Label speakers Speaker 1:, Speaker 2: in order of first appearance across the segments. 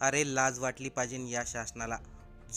Speaker 1: अरे लाज वाटली पाहिजे या शासनाला.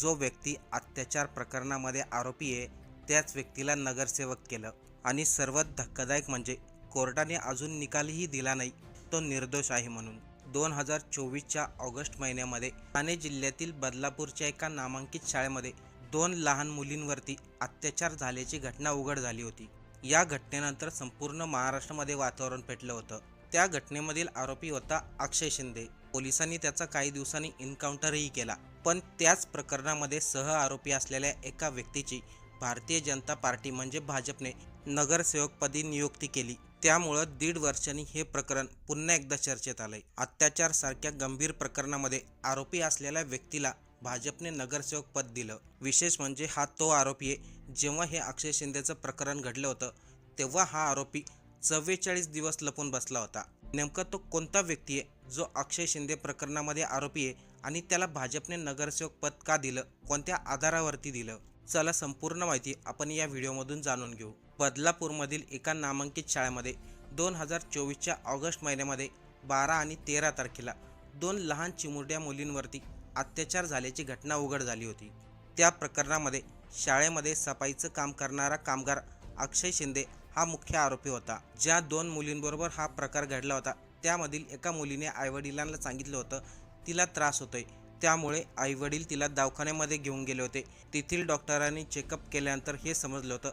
Speaker 1: जो व्यक्ती अत्याचार प्रकरणामध्ये आरोपी आहे त्याच व्यक्तीला नगरसेवक केलं. आणि सर्वात धक्कादायक म्हणजे कोर्टाने अजून निकालही दिला नाही. तो निर्दोष आहे म्हणून. दोन हजार चोवीसच्या ऑगस्ट महिन्यामध्ये ठाणे जिल्ह्यातील बदलापूरच्या एका नामांकित शाळेमध्ये दोन लहान मुलींवरती अत्याचार झाल्याची घटना उघड झाली होती. या घटनेनंतर संपूर्ण महाराष्ट्रामध्ये वातावरण पेटलं होतं. त्या घटनेमधील आरोपी होता अक्षय शिंदे. पोलिसांनी त्याचा काही दिवसांनी एन्काउंटरही केला. पण त्याच प्रकरणामध्ये सह आरोपी असलेल्या एका व्यक्तीची भारतीय जनता पार्टी म्हणजे भाजपने नगरसेवकपदी नियुक्ती केली. त्यामुळं दीड वर्षांनी हे प्रकरण पुन्हा एकदा चर्चेत आलंय. अत्याचार सारख्या गंभीर प्रकरणामध्ये आरोपी असलेल्या व्यक्तीला भाजपने नगरसेवक पद दिलं. विशेष म्हणजे हा तो आरोपी आहे. जेव्हा हे अक्षय शिंदेचं प्रकरण घडलं होतं तेव्हा हा आरोपी चव्वेचाळीस दिवस लपून बसला होता. नेमका तो कोणता व्यक्ती आहे जो अक्षय शिंदे प्रकरणामध्ये आरोपी आहे आणि त्याला भाजपने नगरसेवक पद का दिलं कोणत्या आधारावरती दिलं? चला संपूर्ण माहिती आपण या व्हिडिओमधून जाणून घेऊ. बदलापूरमधील एका नामांकित शाळेमध्ये दोन हजार चोवीसच्या ऑगस्ट महिन्यामध्ये बारा आणि तेरा तारखेला दोन लहान चिमुरड्या मुलींवरती अत्याचार झाल्याची घटना उघड झाली होती. त्या प्रकरणामध्ये शाळेमध्ये सफाईचं काम करणारा कामगार अक्षय शिंदे हा मुख्य आरोपी होता. ज्या दोन मुलींबरोबर हा प्रकार घडला होता त्यामधील एका मुलीने आईवडिलांना सांगितलं होतं तिला त्रास होतोय. त्यामुळे आईवडील तिला दवाखान्यामध्ये घेऊन गेले होते. तेथील डॉक्टरांनी चेकअप केल्यानंतर हे समजलं होतं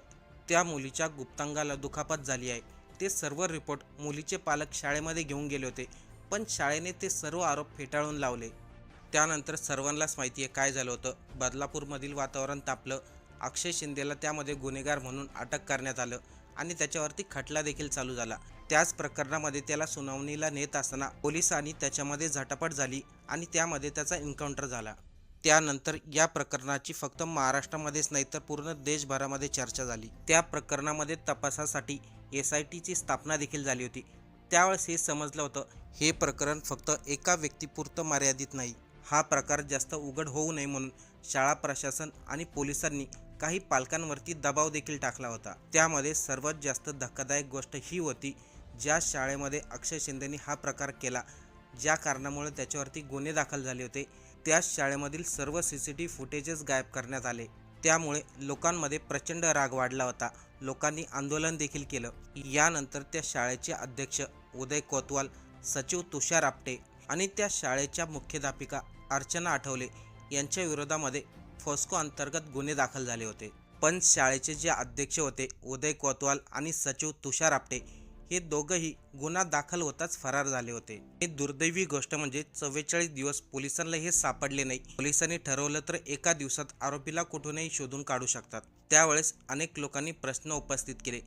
Speaker 1: त्या मुलीच्या गुप्तांगाला दुखापत झाली आहे. ते सर्व रिपोर्ट मुलीचे पालक शाळेमध्ये घेऊन गेले होते पण शाळेने ते सर्व आरोप फेटाळून लावले. त्यानंतर सर्वांनाच माहिती आहे काय झालं होतं. बदलापूरमधील वातावरण तापलं अक्षय शिंदेला त्यामध्ये गुन्हेगार म्हणून अटक करण्यात आलं आणि त्याच्यावरती खटला देखील चालू झाला. त्याच प्रकरणामध्ये त्याला सुनावणीला नेत असताना पोलिसांनी त्याच्यामध्ये झटापट झाली आणि त्यामध्ये त्याचा एन्काउंटर झाला. त्यानंतर या प्रकरणाची फक्त महाराष्ट्रामध्येच नाही तर पूर्ण देशभरामध्ये चर्चा झाली. त्या प्रकरणामध्ये तपासासाठी एस आय टीची स्थापना देखील झाली होती. त्यावेळेस हे समजलं होतं हे प्रकरण फक्त एका व्यक्तीपुरतं मर्यादित नाही. हा प्रकार जास्त उघड होऊ नये म्हणून शाळा प्रशासन आणि पोलिसांनी काही पालकांवरती दबाव देखील टाकला होता. त्यामध्ये सर्वात जास्त धक्कादायक गोष्ट ही होती ज्या शाळेमध्ये अक्षय शिंदेनी हा प्रकार केला ज्या कारणामुळे त्याच्यावरती गुन्हे दाखल झाले होते. त्याच शाळेमधील सर्व सी सी टी फुटेजेस गायब करण्यात आले. त्यामुळे लोकांमध्ये प्रचंड राग वाढला होता. लोकांनी आंदोलन देखील केलं. यानंतर त्या शाळेचे अध्यक्ष उदय कोतवाल सचिव तुषार आपटे आणि त्या शाळेच्या मुख्याध्यापिका अर्चना आठवले यांच्या विरोधामध्ये फॉस्को अंतर्गत गुन्हे दाखल झाले होते. पण शाळेचे जे अध्यक्ष होते उदय कोतवाल आणि सचिव तुषार आपटे हे दोघंही गुन्हा दाखल होताच फरार झाले होते. हे दुर्दैवी गोष्ट म्हणजे चव्वेचाळीस दिवस पोलिसांना हे सापडले नाही. पोलिसांनी ठरवलं तर एका दिवसात आरोपीला कुठूनही शोधून काढू शकतात. त्यावेळेस अनेक लोकांनी प्रश्न उपस्थित केले.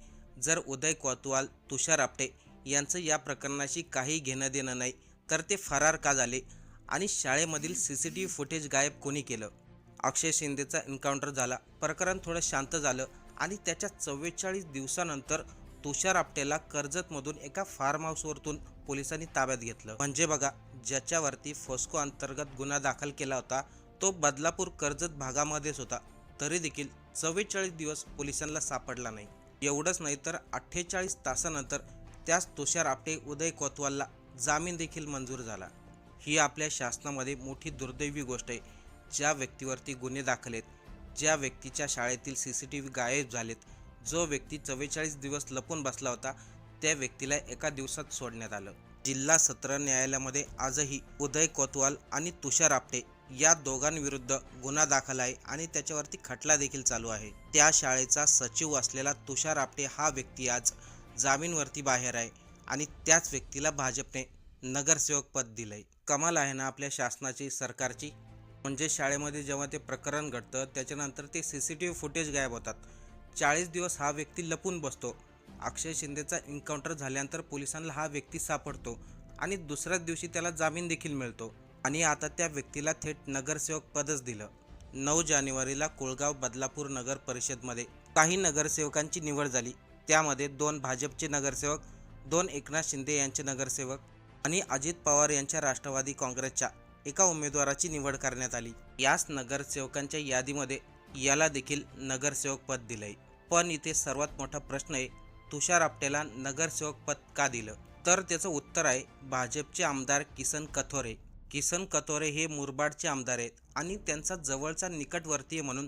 Speaker 1: जर उदय कोतवाल तुषार आपटे यांचं या प्रकरणाशी काही घेणं देणं नाही तर ते फरार का झाले? आणि शाळेमधील C C T V footage गायब कोणी केलं? अक्षय शिंदेचा एन्काउंटर झाला. प्रकरण थोडं शांत झालं आणि त्याच्या चव्वेचाळीस दिवसानंतर तुषार आपटेला कर्जतमधून एका फार्म हाऊसवरतून पोलिसांनी ताब्यात घेतलं. म्हणजे बघा ज्याच्यावरती फोस्को अंतर्गत गुन्हा दाखल केला होता तो बदलापूर कर्जत भागामध्येच होता. तरी देखील चव्वेचाळीस दिवस पोलिसांना सापडला नाही. एवढंच नाही तर अठ्ठेचाळीस तासानंतर त्याच तुषार आपटे उदय कोतवालला जामीन देखील मंजूर झाला. ही आपल्या शासनामध्ये मोठी दुर्दैवी गोष्ट आहे. ज्या व्यक्तीवरती गुन्हे दाखल आहेत ज्या व्यक्तीच्या शाळेतील सी सी टी व्ही गायब झालेत जो व्यक्ती चव्वेचाळीस दिवस लपून बसला होता त्या व्यक्तीला एका दिवसात सोडण्यात आलं. जिल्हा सत्र न्यायालयामध्ये आजही उदय कोतवाल आणि तुषार आपटे या दोघांविरुद्ध गुन्हा दाखल आहे आणि त्याच्यावरती खटला देखील चालू आहे. त्या शाळेचा सचिव असलेला तुषार आपटे हा व्यक्ती आज जामीनवरती बाहेर आहे आणि त्याच व्यक्तीला भाजपने नगरसेवक पद दिलंय. कमाल आहे ना आपल्या शासनाची सरकारची? म्हणजे शाळेमध्ये जेव्हा ते प्रकरण घडतं त्याच्यानंतर ते C C T V footage गायब होतात. चाळीस दिवस हा व्यक्ती लपून बसतो. अक्षय शिंदेचा एन्काउंटर झाल्यानंतर पोलिसांना हा व्यक्ती सापडतो आणि दुसऱ्याच दिवशी त्याला जामीन देखील मिळतो आणि आता त्या व्यक्तीला थेट नगरसेवक पदच दिलं. नऊ जानेवारीला कोळगाव बदलापूर नगर परिषदमध्ये काही नगरसेवकांची निवड झाली. त्यामध्ये दोन भाजपचे नगरसेवक दोन एकनाथ शिंदे यांचे नगरसेवक आणि अजित पवार यांच्या राष्ट्रवादी काँग्रेसच्या. एका उमेदवाराची निवड करण्यात आली. याच नगरसेवकांच्या यादीमध्ये याला देखील नगरसेवक पद दिलंय. पण इथे सर्वात मोठा प्रश्न आहे तुषार आपटेला नगरसेवक पद का दिलं? तर त्याचं उत्तर आहे भाजपचे आमदार किसन कथोरे. किसन कथोरे हे मुरबाडचे आमदार आहेत आणि त्यांचा जवळचा निकटवर्तीय म्हणून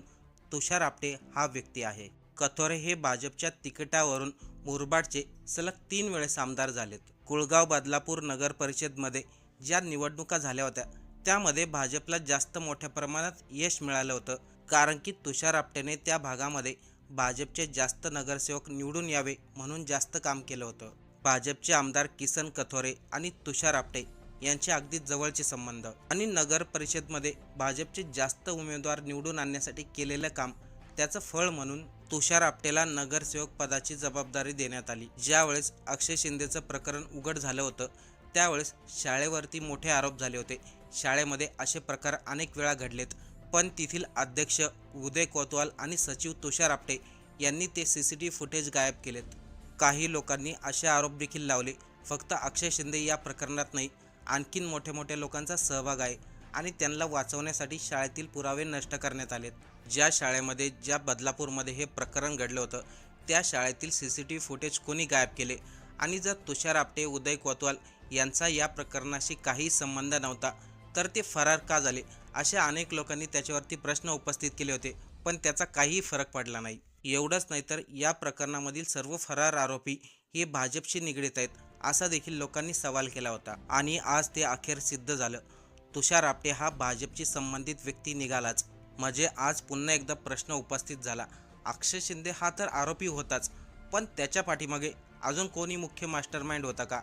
Speaker 1: तुषार आपटे हा व्यक्ती आहे. कथोरे हे भाजपच्या तिकिटावरून मुरबाडचे सलग तीन वेळेस आमदार झालेत. कुळगाव बदलापूर नगर परिषदमध्ये ज्या निवडणुका झाल्या होत्या त्यामध्ये भाजपला जास्त मोठ्या प्रमाणात यश मिळालं होतं. कारण की तुषार आपटेने त्या भागामध्ये भाजपचे जास्त नगरसेवक निवडून यावे म्हणून जास्त काम केलं होतं. भाजपचे आमदार किसन कथोरे आणि तुषार आपटे यांचे अगदी जवळचे संबंध आणि नगर परिषदमध्ये भाजपचे जास्त उमेदवार निवडून आणण्यासाठी केलेलं काम त्याचं फळ म्हणून तुषार आपटेला नगरसेवक पदाची जबाबदारी देण्यात आली. ज्यावेळेस अक्षय शिंदेचं प्रकरण उघड झालं होतं त्यावेळेस शाळेवरती मोठे आरोप झाले होते. शाळेमध्ये असे प्रकार अनेक वेळा घडलेत. पण तेथील अध्यक्ष उदय कोतवाल आणि सचिव तुषार आपटे यांनी ते सी सी टी फुटेज गायब केलेत. काही लोकांनी असे आरोप देखील लावले फक्त अक्षय शिंदे या प्रकरणात नाही आणखीन मोठ्या मोठ्या लोकांचा सहभाग आहे आणि त्यांना वाचवण्यासाठी शाळेतील पुरावे नष्ट करण्यात आलेत. ज्या शाळेमध्ये ज्या बदलापूरमध्ये हे प्रकरण घडलं होतं त्या शाळेतील C C T V footage कोणी गायब केले? आणि जर तुषार आपटे उदय कोतवाल यांचा या प्रकरणाशी काही संबंध नव्हता तर ते फरार का झाले? अशा अनेक लोकांनी त्याच्यावरती प्रश्न उपस्थित केले होते पण त्याचा काहीही फरक पडला नाही. एवढंच नाही तर या प्रकरणामधील सर्व फरार आरोपी हे भाजपशी निगडीत आहेत असा देखील लोकांनी सवाल केला होता. आणि आज ते अखेर सिद्ध झालं. तुषार आपटे हा भाजपशी संबंधित व्यक्ती निघालाच. म्हणजे आज पुन्हा एकदा प्रश्न उपस्थित झाला. अक्षय शिंदे हा तर आरोपी होताच पण त्याच्या पाठीमागे अजून कोणी मुख्य मास्टरमाइंड होता का?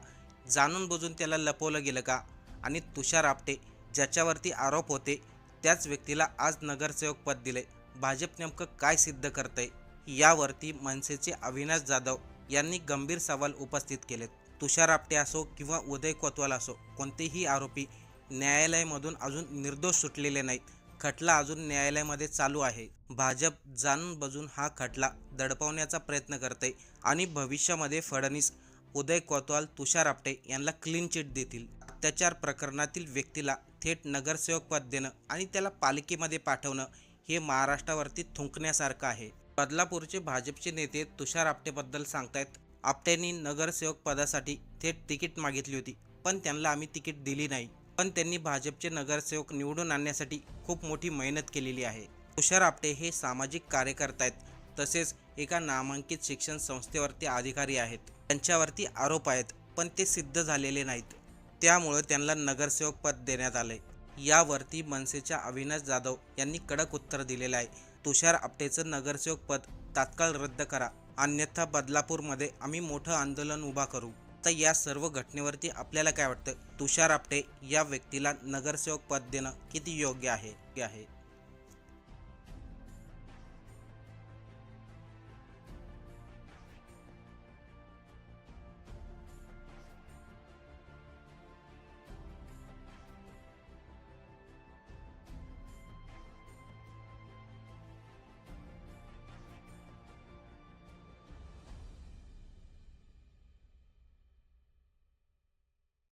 Speaker 1: जाणून बुजून त्याला लपवलं गेलं का? आणि तुषार आपटे ज्याच्यावरती आरोप होते त्याच व्यक्तीला आज नगरसेवक पद दिले भाजप नेमकं काय सिद्ध करतंय? यावरती मनसेचे अविनाश जाधव यांनी गंभीर सवाल उपस्थित केलेत. तुषार आपटे असो किंवा उदय कोतवाल असो कोणतेही आरोपी न्यायालयामधून अजून निर्दोष सुटलेले नाहीत. खटला अजून न्यायालयामध्ये चालू आहे. भाजप जाणून बजून हा खटला दडपवण्याचा प्रयत्न करते आणि भविष्यामध्ये फडणवीस उदय कोतवाल तुषार आपटे यांना क्लीन चिट देतील. अत्याचार प्रकरणातील व्यक्तीला थेट नगरसेवक पद देणं आणि त्याला पालिकेमध्ये पाठवणं हे महाराष्ट्रावरती थुंकण्यासारखं आहे. बदलापूरचे भाजपचे नेते तुषार आपटेबद्दल सांगतायत आपट्यांनी नगरसेवक पदासाठी थेट तिकीट मागितली होती पण त्यांना आम्ही तिकीट दिली नाही. पण त्यांनी भाजपचे नगरसेवक निवडून आणण्यासाठी खूप मोठी मेहनत केलेली आहे. तुषार आपटे हे सामाजिक कार्यकर्ता आहेत तसेच एका नामांकित शिक्षण संस्थेवरती अधिकारी आहेत. त्यांच्यावरती आरोप आहेत पण ते सिद्ध झालेले नाहीत. त्यामुळं त्यांना नगरसेवक पद देण्यात आले यावरती मनसेच्या अविनाश जाधव यांनी कडक उत्तर दिलेलं आहे. तुषार आपटेचं नगरसेवक पद तात्काळ रद्द करा. अन्यथा बदलापूरमध्ये आम्ही मोठं आंदोलन उभा करू. तर या सर्व घटनेवरती आपल्याला काय वाटतं? तुषार आपटे या व्यक्तीला नगरसेवक पद देणं किती योग्य आहे आहे?